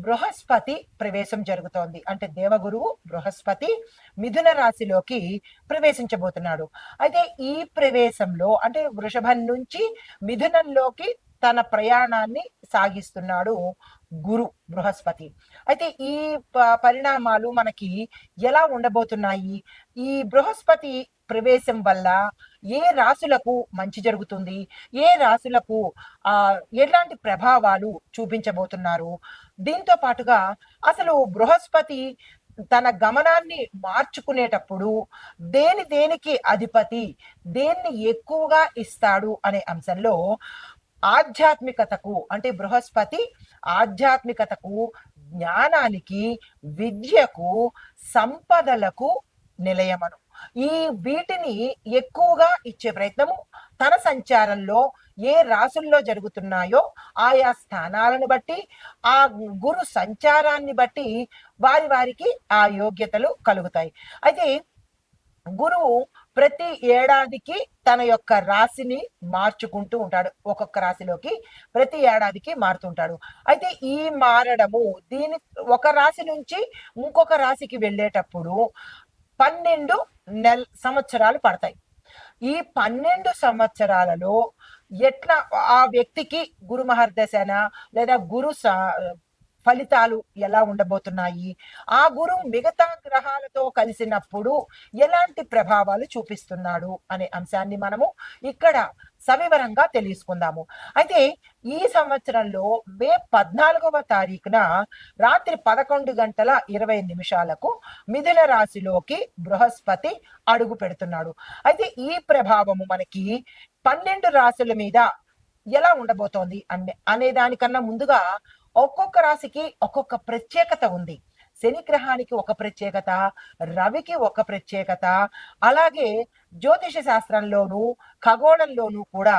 బృహస్పతి ప్రవేశం జరుగుతోంది. అంటే దేవగురువు బృహస్పతి మిథున రాశిలోకి ప్రవేశించబోతున్నాడు. అయితే ఈ ప్రవేశంలో అంటే వృషభం నుంచి మిథునంలోకి తన ప్రయాణాన్ని సాగిస్తున్నాడు గురు బృహస్పతి. అయితే ఈ ప- పరిణామాలు మనకి ఎలా ఉండబోతున్నాయి? ఈ బృహస్పతి ప్రవేశం వల్ల ఏ రాశులకు మంచి జరుగుతుంది? ఏ రాశులకు ఆ ఎలాంటి ప్రభావాలు చూపించబోతున్నారు? దీంతో పాటుగా అసలు బృహస్పతి తన గమనాన్ని మార్చుకునేటప్పుడు దేని దేనికి అధిపతి దేన్ని ఎక్కువగా ఇస్తాడు అనే అంశంలో ఆధ్యాత్మికతకు అంటే బృహస్పతి ఆధ్యాత్మికతకు జ్ఞానానికి విద్యకు సంపదలకు నిలయమను. ఈ వీటిని ఎక్కువగా ఇచ్చే ప్రయత్నము తన సంచారంలో ఏ రాసుల్లో జరుగుతున్నాయో ఆయా స్థానాలను బట్టి ఆ గురు సంచారాన్ని బట్టి వారి వారికి ఆ యోగ్యతలు కలుగుతాయి. అయితే గురువు ప్రతి ఏడాదికి తన యొక్క రాశిని మార్చుకుంటూ ఉంటాడు. ఒక్కొక్క రాశిలోకి ప్రతి ఏడాదికి మారుతుంటాడు అయితే ఈ మారడము దీని ఒక రాశి నుంచి ఇంకొక రాశికి వెళ్ళేటప్పుడు పన్నెండు నెల సంవత్సరాలు పడతాయి. ఈ పన్నెండు సంవత్సరాలలో ఎట్లా ఆ వ్యక్తికి గురు మహర్దశన లేదా గురు ఫలితాలు ఎలా ఉండబోతున్నాయి? ఆ గురువు మిగతా గ్రహాలతో కలిసినప్పుడు ఎలాంటి ప్రభావాలు చూపిస్తున్నాడు అనే అంశాన్ని మనము ఇక్కడ సవివరంగా తెలుసుకుందాము. అయితే ఈ సంవత్సరంలో మే పద్నాలుగవ తారీఖున రాత్రి పదకొండు గంటల ఇరవై నిమిషాలకు మిథున రాశిలోకి బృహస్పతి అడుగు పెడుతున్నాడు. అయితే ఈ ప్రభావము మనకి పన్నెండు రాశుల మీద ఎలా ఉండబోతోంది అనే అనే దానికన్నా ముందుగా ఒక్కొక్క రాశికి ఒక్కొక్క ప్రత్యేకత ఉంది. శని గ్రహానికి ఒక ప్రత్యేకత రవికి ఒక ప్రత్యేకత అలాగే జ్యోతిష శాస్త్రంలోనూ ఖగోళంలోనూ కూడా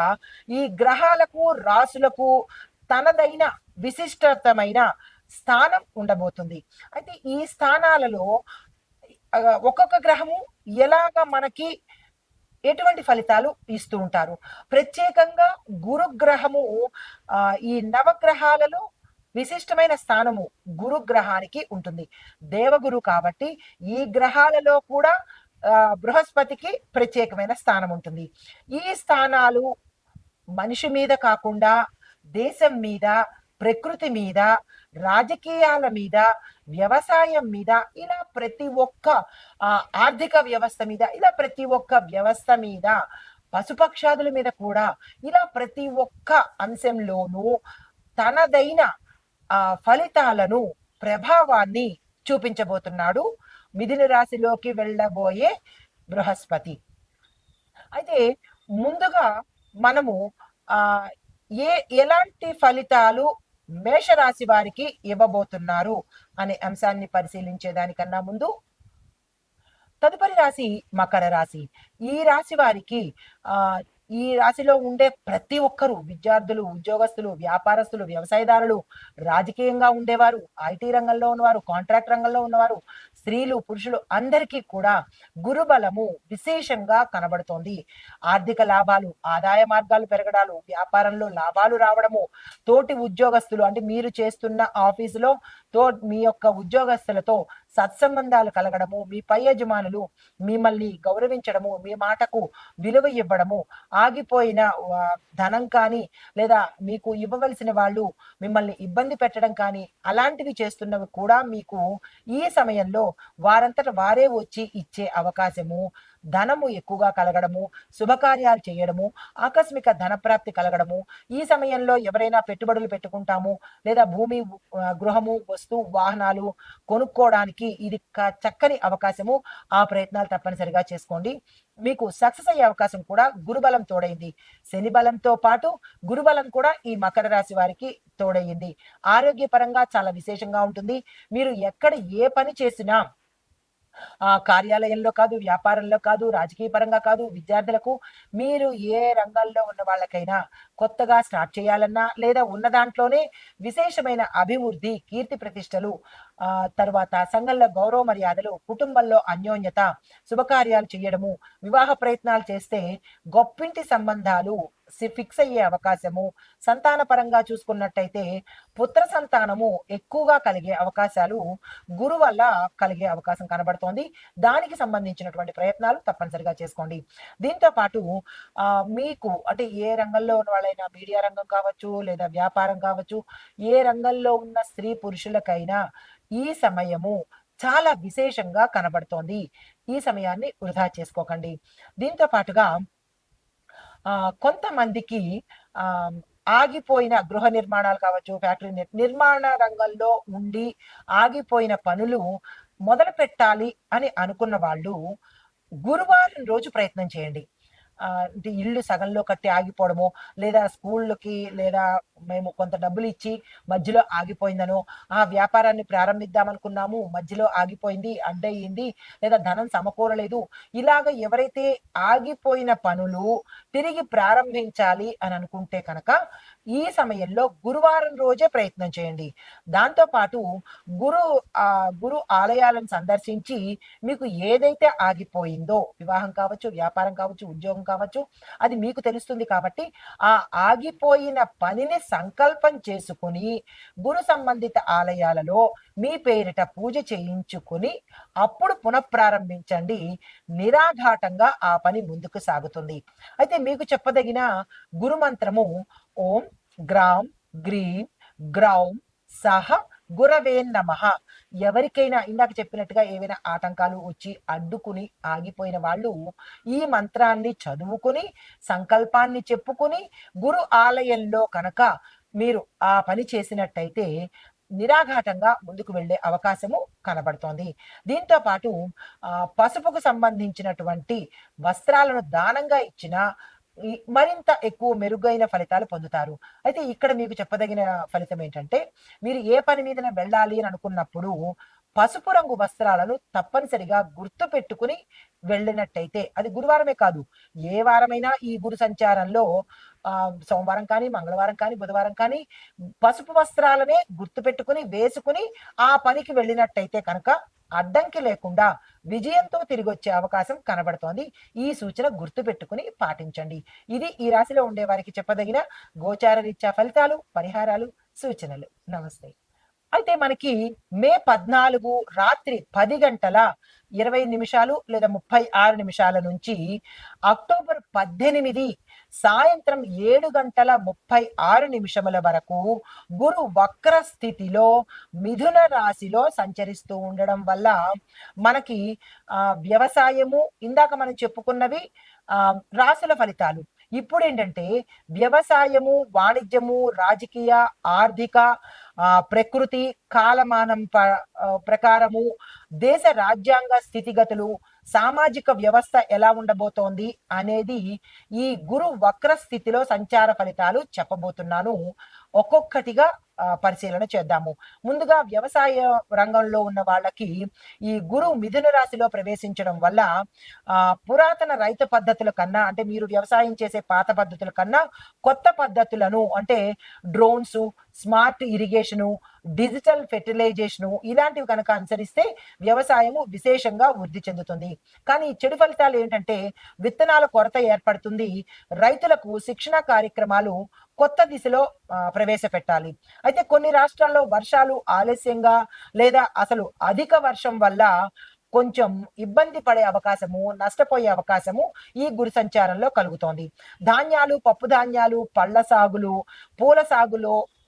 ఈ గ్రహాలకు రాసులకు తనదైన విశిష్టతమైన స్థానం ఉండబోతుంది. అయితే ఈ స్థానాలలో ఒక్కొక్క గ్రహము ఎలాగ మనకి ఎటువంటి ఫలితాలు ఇస్తూ ఉంటారు? ప్రత్యేకంగా గురుగ్రహము ఈ నవగ్రహాలలో విశిష్టమైన స్థానము గురుగ్రహానికి ఉంటుంది. దేవగురు కాబట్టి ఈ గ్రహాలలో కూడా బృహస్పతికి ప్రత్యేకమైన స్థానం ఉంటుంది. ఈ స్థానాలు మనిషి మీద కాకుండా దేశం మీద ప్రకృతి మీద రాజకీయాల మీద వ్యవసాయం మీద ఇలా ప్రతి ఒక్క ఆర్థిక వ్యవస్థ మీద ఇలా ప్రతి ఒక్క వ్యవస్థ మీద పశుపక్షాదుల మీద కూడా ఇలా ప్రతి ఒక్క అంశంలోనూ తనదైన ఆ ఫలితాలను ప్రభావాన్ని చూపించబోతున్నాడు. మిథున రాశిలోకి వెళ్ళబోయే బృహస్పతి. అయితే ముందుగా మనము ఆ ఏ ఎలాంటి ఫలితాలు మేషరాశి వారికి ఇవ్వబోతున్నారు అనే అంశాన్ని పరిశీలించే దానికన్నా ముందు తదుపరి రాశి మకర రాశి. ఈ రాశి వారికి ఆ ఈ రాశిలో ఉండే ప్రతి ఒక్కరూ విద్యార్థులు ఉద్యోగస్తులు వ్యాపారస్తులు వ్యవసాయదారులు రాజకీయంగా ఉండేవారు ఐటీ రంగంలో ఉన్నవారు కాంట్రాక్ట్ రంగంలో ఉన్నవారు స్త్రీలు పురుషులు అందరికీ కూడా గురుబలము విశేషంగా కనబడుతోంది. ఆర్థిక లాభాలు ఆదాయ మార్గాలు పెరగడాలు వ్యాపారంలో లాభాలు రావడము తోటి ఉద్యోగస్తులు అంటే మీరు చేస్తున్న ఆఫీసులో తో మీ యొక్క ఉద్యోగస్తులతో సత్సంబంధాలు కలగడము మీ పై యజమానులు మిమ్మల్ని గౌరవించడము మీ మాటకు విలువ ఇవ్వడము ఆగిపోయిన ధనం కానీ లేదా మీకు ఇవ్వవలసిన వాళ్ళు మిమ్మల్ని ఇబ్బంది పెట్టడం కానీ అలాంటివి చేస్తున్నవి కూడా మీకు ఈ సమయంలో వారంతట వారే వచ్చి ఇచ్చే అవకాశము. ధనము ఎక్కువగా కలగడము శుభకార్యాలు చేయడము ఆకస్మిక ధనప్రాప్తి కలగడము ఈ సమయంలో ఎవరైనా పెట్టుబడులు పెట్టుకుంటాము లేదా భూమి గృహము వస్తువు వాహనాలు కొనుక్కోవడానికి ఇది చక్కని అవకాశము. ఆ ప్రయత్నాలు తప్పనిసరిగా చేసుకోండి. మీకు సక్సెస్ అయ్యే అవకాశం కూడా గురుబలం తోడైంది. శని బలంతో పాటు గురుబలం కూడా ఈ మకర రాశి వారికి తోడయ్యింది. ఆరోగ్యపరంగా చాలా విశేషంగా ఉంటుంది. మీరు ఎక్కడ ఏ పని చేసినా కార్యాలయంలో కాదు వ్యాపారంలో కాదు రాజకీయ పరంగా కాదు విద్యార్థులకు మీరు ఏ రంగాల్లో ఉన్న వాళ్ళకైనా కొత్తగా స్టార్ట్ చేయాలన్నా లేదా ఉన్న దాంట్లోనే విశేషమైన అభివృద్ధి కీర్తి ప్రతిష్టలు ఆ తర్వాత సంఘంలో గౌరవ మర్యాదలు కుటుంబంలో అన్యోన్యత శుభకార్యాలు చేయడము వివాహ ప్రయత్నాలు చేస్తే గొప్పింటి సంబంధాలు ఫిక్స్ అయ్యే అవకాశము సంతాన పరంగా చూసుకున్నట్టయితే పుత్ర సంతానము ఎక్కువగా కలిగే అవకాశాలు గురు వల్ల కలిగే అవకాశం కనబడుతోంది. దానికి సంబంధించినటువంటి ప్రయత్నాలు తప్పనిసరిగా చేసుకోండి. దీంతో పాటు మీకు అంటే ఏ రంగంలో ఉన్న వాళ్ళైనా మీడియా రంగం కావచ్చు లేదా వ్యాపారం కావచ్చు ఏ రంగంలో ఉన్న స్త్రీ పురుషులకైనా ఈ సమయము చాలా విశేషంగా కనబడుతోంది. ఈ సమయాన్ని వృధా చేసుకోకండి. దీంతో పాటుగా కొంతమందికి ఆ, ఆగిపోయిన గృహ నిర్మాణాలు కావచ్చు ఫ్యాక్టరీ నిర్- నిర్మాణ రంగంలో ఉండి ఆగిపోయిన పనులు మొదలు పెట్టాలి అని అనుకున్న వాళ్ళు గురువారం రోజు ప్రయత్నం చేయండి. అంటే ఇల్లు సగంలో కట్టి ఆగిపోవడము లేదా స్కూళ్ళకి లేదా మేము కొంత డబ్బులు ఇచ్చి మధ్యలో ఆగిపోయిందనో ఆ వ్యాపారాన్ని ప్రారంభిద్దామనుకున్నాము మధ్యలో ఆగిపోయింది అడ్డయింది లేదా ధనం సమకూరలేదు ఇలాగ ఎవరైతే ఆగిపోయిన పనులు తిరిగి ప్రారంభించాలి అని అనుకుంటే కనుక ఈ సమయంలో గురువారం రోజే ప్రయత్నం చేయండి. దాంతో పాటు గురు ఆ గురు ఆలయాలను సందర్శించి మీకు ఏదైతే ఆగిపోయిందో వివాహం కావచ్చు వ్యాపారం కావచ్చు ఉద్యోగం కావచ్చు అది మీకు తెలుస్తుంది కాబట్టి ఆ ఆగిపోయిన పనిని సంకల్పం చేసుకుని గురు సంబంధిత ఆలయాలలో మీ పేరిట పూజ చేయించుకుని అప్పుడు పునఃప్రారంభించండి. నిరాఘాటంగా ఆ పని ముందుకు సాగుతుంది. అయితే మీకు చెప్పదగిన గురు మంత్రము ఓం గ్రామ్ గ్రీం గ్రౌం సహ గురవే నమ. ఎవరికైనా ఇందాక చెప్పినట్టుగా ఏవైనా ఆటంకాలు వచ్చి అడ్డుకుని ఆగిపోయిన వాళ్ళు ఈ మంత్రాన్ని చదువుకుని సంకల్పాన్ని చెప్పుకుని గురు ఆలయంలో కనుక మీరు ఆ పని చేసినట్టయితే నిరాఘాటంగా ముందుకు వెళ్ళే అవకాశము కనబడుతోంది. దీంతో పాటు పసుపుకు సంబంధించినటువంటి వస్త్రాలను దానంగా ఇచ్చిన మరింత ఎక్కువ మెరుగైన ఫలితాలు పొందుతారు. అయితే ఇక్కడ మీకు చెప్పదగిన ఫలితం ఏంటంటే మీరు ఏ పని మీద వెళ్ళాలి అని అనుకున్నప్పుడు పసుపు రంగు వస్త్రాలను తప్పనిసరిగా గుర్తు పెట్టుకుని వెళ్ళినట్టయితే అది గురువారమే కాదు ఏ వారమైనా ఈ గురు సంచారంలో ఆ సోమవారం కానీ మంగళవారం కానీ బుధవారం కానీ పసుపు వస్త్రాలనే గుర్తు పెట్టుకుని వేసుకుని ఆ పనికి వెళ్ళినట్టయితే కనుక అడ్డంకి లేకుండా విజయంతో తిరిగి వచ్చే అవకాశం కనబడుతోంది. ఈ సూచన గుర్తు పెట్టుకుని పాటించండి. ఇది ఈ రాశిలో ఉండే వారికి చెప్పదగిన గోచార రీత్యా ఫలితాలు పరిహారాలు సూచనలు. నమస్తే. అయితే మనకి మే పద్నాలుగు రాత్రి పది గంటల ఇరవై నిమిషాలు లేదా ముప్పై ఆరు నిమిషాల నుంచి అక్టోబర్ పద్దెనిమిది సాయంత్రం ఏడు గంటల ముప్పై ఆరు నిమిషముల వరకు గురు వక్ర స్థితిలో మిథున రాశిలో సంచరిస్తూ ఉండడం వల్ల మనకి ఆ వ్యవసాయము ఇందాక మనం చెప్పుకున్నవి ఆ రాశుల ఫలితాలు. ఇప్పుడు ఏంటంటే వ్యవసాయము వాణిజ్యము రాజకీయ ఆర్థిక ప్రకృతి కాలమానం ప- ప్రకారము దేశ రాజ్యాంగ స్థితిగతులు సామాజిక వ్యవస్థ ఎలా ఉండబోతోంది అనేది ఈ గురు వక్ర స్థితిలో సంచార ఫలితాలు చెప్పబోతున్నాను. ఒక్కొక్కటిగా పరిశీలన చేద్దాము. ముందుగా వ్యవసాయ రంగంలో ఉన్న వాళ్ళకి ఈ గురు మిథున రాశిలో ప్రవేశించడం వల్ల పురాతన రైతు పద్ధతుల కన్నా అంటే మీరు వ్యవసాయం చేసే పాత పద్ధతుల కన్నా కొత్త పద్ధతులను అంటే drones smart irrigation digital fertilization ఇలాంటివి కనుక అనుసరిస్తే వ్యవసాయము విశేషంగా వృద్ధి చెందుతుంది. కానీ చెడు ఫలితాలు ఏంటంటే విత్తనాల కొరత ఏర్పడుతుంది. రైతులకు శిక్షణ కార్యక్రమాలు కొత్త దిశలో ప్రవేశపెట్టాలి. అయితే కొన్ని రాష్ట్రాల్లో వర్షాలు ఆలస్యంగా లేదా అసలు అధిక వర్షం వల్ల కొంచెం ఇబ్బంది పడే అవకాశము నష్టపోయే అవకాశము ఈ గురి సంచారంలో కలుగుతోంది. ధాన్యాలు పప్పు ధాన్యాలు పళ్ళ సాగులు పూల సాగులో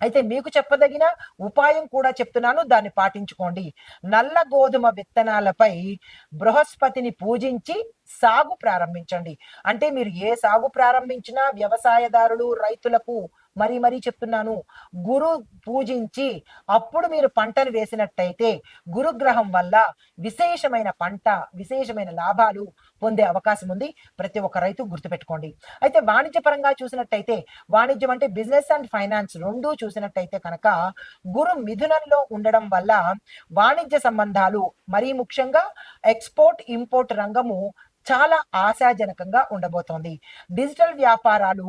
అయితే మీకు చెప్పదగిన ఉపాయం కూడా చెప్తున్నాను దాన్ని పాటించుకోండి. నల్ల గోధుమ విత్తనాలపై బృహస్పతిని పూజించి సాగు ప్రారంభించండి. అంటే మీరు ఏ సాగు ప్రారంభించినా వ్యవసాయదారులు రైతులకు మరీ మరీ చెప్తున్నాను. గురు పూజించి అప్పుడు మీరు పంటను వేసినట్టయితే గురుగ్రహం వల్ల విశేషమైన పంట విశేషమైన లాభాలు పొందే అవకాశం ఉంది. ప్రతి ఒక్క రైతు గుర్తుపెట్టుకోండి. అయితే వాణిజ్యపరంగా చూసినట్టయితే వాణిజ్యం అంటే బిజినెస్ అండ్ ఫైనాన్స్ రెండూ చూసినట్టయితే కనుక గురు మిథునంలో ఉండడం వల్ల వాణిజ్య సంబంధాలు మరీ ముఖ్యంగా ఎక్స్పోర్ట్ ఇంపోర్ట్ రంగము చాలా ఆశాజనకంగా ఉండబోతోంది. డిజిటల్ వ్యాపారాలు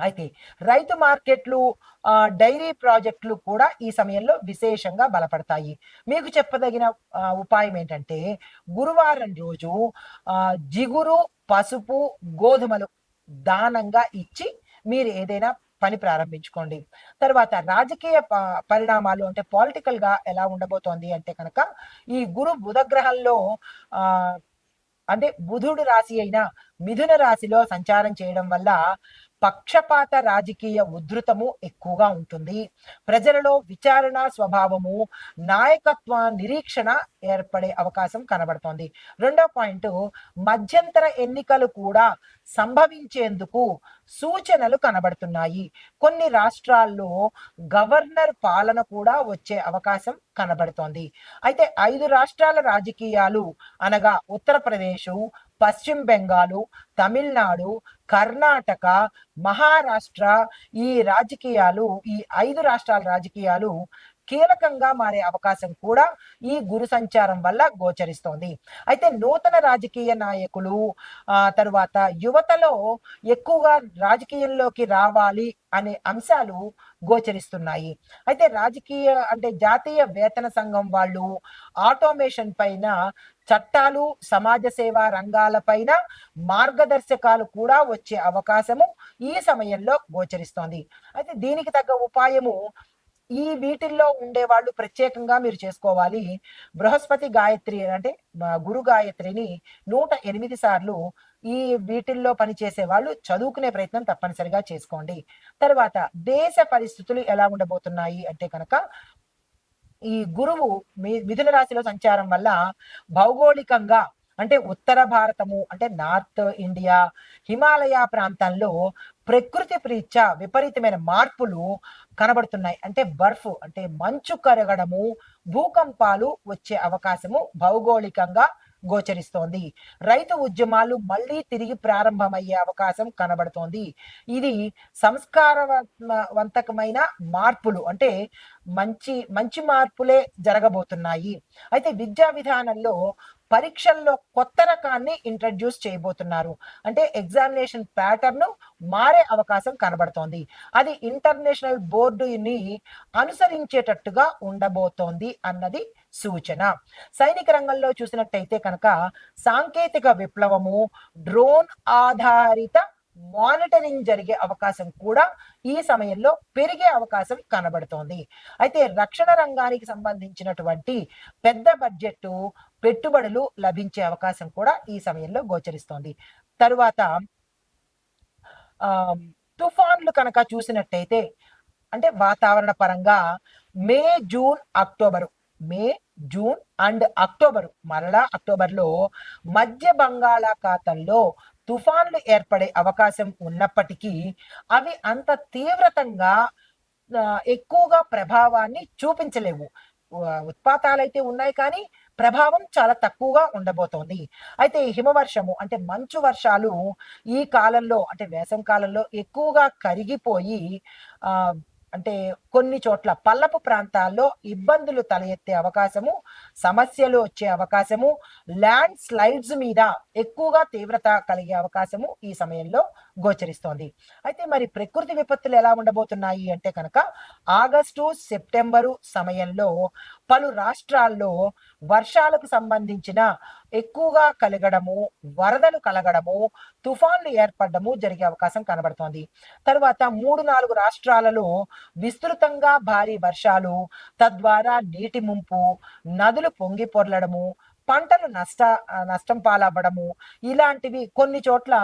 అయితే రైతు మార్కెట్లు డైరీ ప్రాజెక్టులు కూడా ఈ సమయంలో విశేషంగా బలపడతాయి. మీకు చెప్పదగిన ఉపాయం ఏంటంటే గురువారం రోజు జిగురు పసుపు గోధుమలు దానంగా ఇచ్చి మీరు ఏదైనా పని ప్రారంభించుకోండి. తర్వాత రాజకీయ ప- పరిణామాలు అంటే పాలిటికల్గా ఎలా ఉండబోతోంది అంటే కనుక ఈ గురు బుధ గ్రహంలో ఆ అంటే బుధుడు రాశి అయిన మిథున రాశిలో సంచారం చేయడం వల్ల పక్షపాత రాజకీయ ఉధృతము ఎక్కువగా ఉంటుంది. ప్రజలలో విచారణ స్వభావము నాయకత్వ నిరీక్షణ ఏర్పడే అవకాశం కనబడుతోంది. రెండో పాయింట్ మధ్యంతర ఎన్నికలు కూడా సంభవించేందుకు సూచనలు కనబడుతున్నాయి. కొన్ని రాష్ట్రాల్లో గవర్నర్ పాలన కూడా వచ్చే అవకాశం కనబడుతోంది. అయితే ఐదు రాష్ట్రాల రాజకీయాలు అనగా ఉత్తరప్రదేశ్ పశ్చిమ బెంగాలు తమిళనాడు కర్ణాటక మహారాష్ట్ర ఈ రాజకీయాలు ఈ ఐదు రాష్ట్రాల రాజకీయాలు కీలకంగా మారే అవకాశం కూడా ఈ గురు సంచారం వల్ల గోచరిస్తోంది. అయితే నూతన రాజకీయ నాయకులు ఆ తరువాత యువతలో ఎక్కువగా రాజకీయంలోకి రావాలి అనే అంశాలు గోచరిస్తున్నాయి. అయితే రాజకీయ అంటే జాతీయ వేతన సంఘం వాళ్ళు ఆటోమేషన్ పైన చట్టాలు సమాజ సేవా రంగాలపైన మార్గదర్శకాలు కూడా వచ్చే అవకాశము ఈ సమయంలో గోచరిస్తోంది. అయితే దీనికి తగ్గ ఉపాయము ఈ వీటిల్లో ఉండే వాళ్ళు ప్రత్యేకంగా మీరు చేసుకోవాలి. బృహస్పతి గాయత్రి అంటే గురు గాయత్రిని నూట ఎనిమిది సార్లు ఈ వీటిల్లో పనిచేసే వాళ్ళు చదువుకునే ప్రయత్నం తప్పనిసరిగా చేసుకోండి. తర్వాత దేశ పరిస్థితులు ఎలా ఉండబోతున్నాయి అంటే కనుక ఈ గురువు మిథున రాశిలో సంచారం వల్ల భౌగోళికంగా అంటే ఉత్తర భారతము అంటే నార్త్ ఇండియా హిమాలయ ప్రాంతాల్లో ప్రకృతి ప్రీత్యా విపరీతమైన మార్పులు కనబడుతున్నాయి. అంటే బర్ఫ్ అంటే మంచు కరగడము భూకంపాలు వచ్చే అవకాశము భౌగోళికంగా గోచరిస్తోంది. రైతు ఉద్యమాలు మళ్ళీ తిరిగి ప్రారంభమయ్యే అవకాశం కనబడుతోంది. ఇది సంస్కారవంతకమైన మార్పులు అంటే మంచి మంచి మార్పులే జరగబోతున్నాయి. అయితే విద్యా విధానంలో పరీక్షల్లో కొత్త రకాన్ని ఇంట్రడ్యూస్ చేయబోతున్నారు. అంటే ఎగ్జామినేషన్ ప్యాటర్న్ మారే అవకాశం కనబడుతోంది. అది ఇంటర్నేషనల్ బోర్డుని అనుసరించేటట్టుగా ఉండబోతోంది అన్నది సూచన. సైనిక రంగంలో చూసినట్టయితే కనుక సాంకేతిక విప్లవము డ్రోన్ ఆధారిత మానిటరింగ్ జరిగే అవకాశం కూడా ఈ సమయంలో పెరిగే అవకాశం కనబడుతోంది. అయితే రక్షణ రంగానికి సంబంధించినటువంటి పెద్ద బడ్జెట్ పెట్టుబడులు లభించే అవకాశం కూడా ఈ సమయంలో గోచరిస్తోంది. తరువాత ఆ తుఫాన్లు కనుక చూసినట్టయితే అంటే వాతావరణ పరంగా May June October May June and October మరలా అక్టోబర్లో మధ్య బంగాళాఖాతంలో తుఫాన్లు ఏర్పడే అవకాశం ఉన్నప్పటికీ అవి అంత తీవ్రతంగా ఎక్కువగా ప్రభావాన్ని చూపించలేవు. ఉత్పాతాలు అయితే ఉన్నాయి కానీ ప్రభావం చాలా తక్కువగా ఉండబోతోంది. అయితే ఈ హిమవర్షము అంటే మంచు వర్షాలు ఈ కాలంలో అంటే వేసవి కాలంలో ఎక్కువగా కరిగిపోయి ఆ అంటే కొన్ని చోట్ల పల్లపు ప్రాంతాల్లో ఇబ్బందులు తల ఎత్తే అవకాశము సమస్యలు వచ్చే అవకాశము ల్యాండ్ స్లైడ్స్ మీద ఎక్కువగా తీవ్రత కలిగే అవకాశము ఈ సమయంలో గోచరిస్తోంది. అయితే మరి ప్రకృతి విపత్తులు ఎలా ఉండబోతున్నాయి అంటే కనుక ఆగస్టు సెప్టెంబరు సమయంలో పలు రాష్ట్రాల్లో వర్షాలకు సంబంధించిన ఎక్కువగా కలగడము వరదలు కలగడము తుఫాన్లు ఏర్పడము జరిగే అవకాశం కనబడుతోంది. తర్వాత మూడు నాలుగు రాష్ట్రాలలో విస్తృతంగా భారీ వర్షాలు తద్వారా నీటి ముంపు నదులు పొంగి పొర్లడము పంటలు నష్ట నష్టం పాలవ్వడము ఇలాంటివి కొన్ని చోట్ల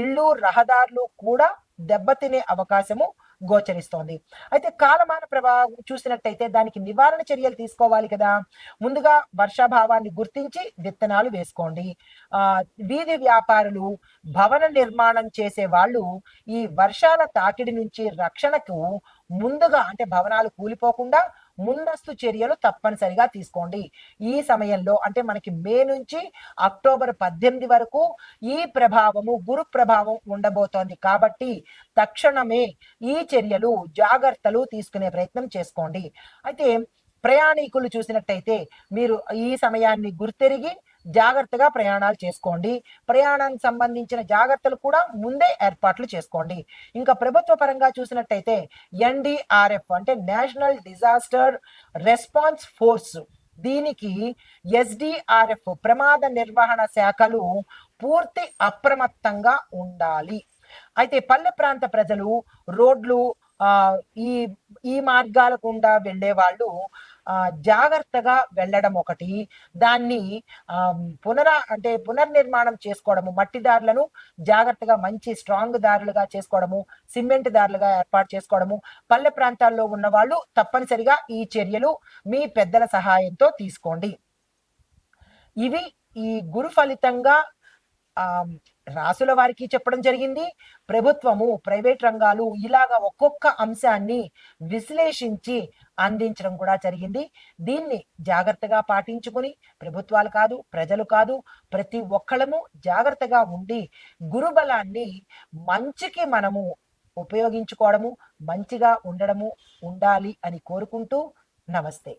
ఇళ్ళు రహదారులు కూడా దెబ్బతినే అవకాశము గోచరిస్తోంది. అయితే కాలమాన ప్రభావం చూసినట్టయితే దానికి నివారణ చర్యలు తీసుకోవాలి కదా. ముందుగా వర్షాభావాన్ని గుర్తించి విత్తనాలు వేసుకోండి. ఆ వీధి వ్యాపారులు భవన నిర్మాణం చేసే వాళ్ళు ఈ వర్షాల తాకిడి నుంచి రక్షణకు ముందుగా అంటే భవనాలు కూలిపోకుండా ముందస్తు చర్యలు తప్పనిసరిగా తీసుకోండి. ఈ సమయంలో అంటే మనకి మే నుంచి అక్టోబర్ పద్దెనిమిది వరకు ఈ ప్రభావము గురు ప్రభావం ఉండబోతోంది. కాబట్టి తక్షణమే ఈ చర్యలు జాగ్రత్తలు తీసుకునే ప్రయత్నం చేసుకోండి. అయితే ప్రయాణికులు చూసినట్టయితే మీరు ఈ సమయాన్ని గుర్తెరిగి జాగ్రత్తగా ప్రయాణాలు చేసుకోండి. ప్రయాణానికి సంబంధించిన జాగ్రత్తలు కూడా ముందే ఏర్పాట్లు చేసుకోండి. ఇంకా ప్రభుత్వ పరంగా చూసినట్టయితే ఎన్డీఆర్ఎఫ్ అంటే నేషనల్ డిజాస్టర్ రెస్పాన్స్ ఫోర్స్. దీనికి ఎస్డిఆర్ఎఫ్ ప్రమాద నిర్వహణ శాఖలు పూర్తి అప్రమత్తంగా ఉండాలి. అయితే పల్లె ప్రాంత ప్రజలు రోడ్లు ఈ ఈ మార్గాల గుండా వెళ్ళే వాళ్ళు జాగ్రత్తగా వెళ్ళడం ఒకటి. దాన్ని పునర అంటే పునర్నిర్మాణం చేసుకోవడము మట్టి దారులను జాగ్రత్తగా మంచి స్ట్రాంగ్ దారులుగా చేసుకోవడము సిమెంట్ దారులుగా ఏర్పాటు చేసుకోవడము పల్లె ప్రాంతాల్లో ఉన్న వాళ్ళు తప్పనిసరిగా ఈ చర్యలు మీ పెద్దల సహాయంతో తీసుకోండి. ఇవి ఈ గురు ఫలితంగా రాసుల వారికి చెప్పడం జరిగింది. ప్రభుత్వము ప్రైవేట్ రంగాలు ఇలాగ ఒక్కొక్క అంశాన్ని విశ్లేషించి అందించడం కూడా జరిగింది. దీన్ని జాగ్రత్తగా పాటించుకుని ప్రభుత్వాలు కాదు ప్రజలు కాదు ప్రతి ఒక్కళ్ళము జాగ్రత్తగా ఉండి గురుబలాన్ని మంచికి మనము ఉపయోగించుకోవడము మంచిగా ఉండడము ఉండాలి అని కోరుకుంటూ నమస్తే.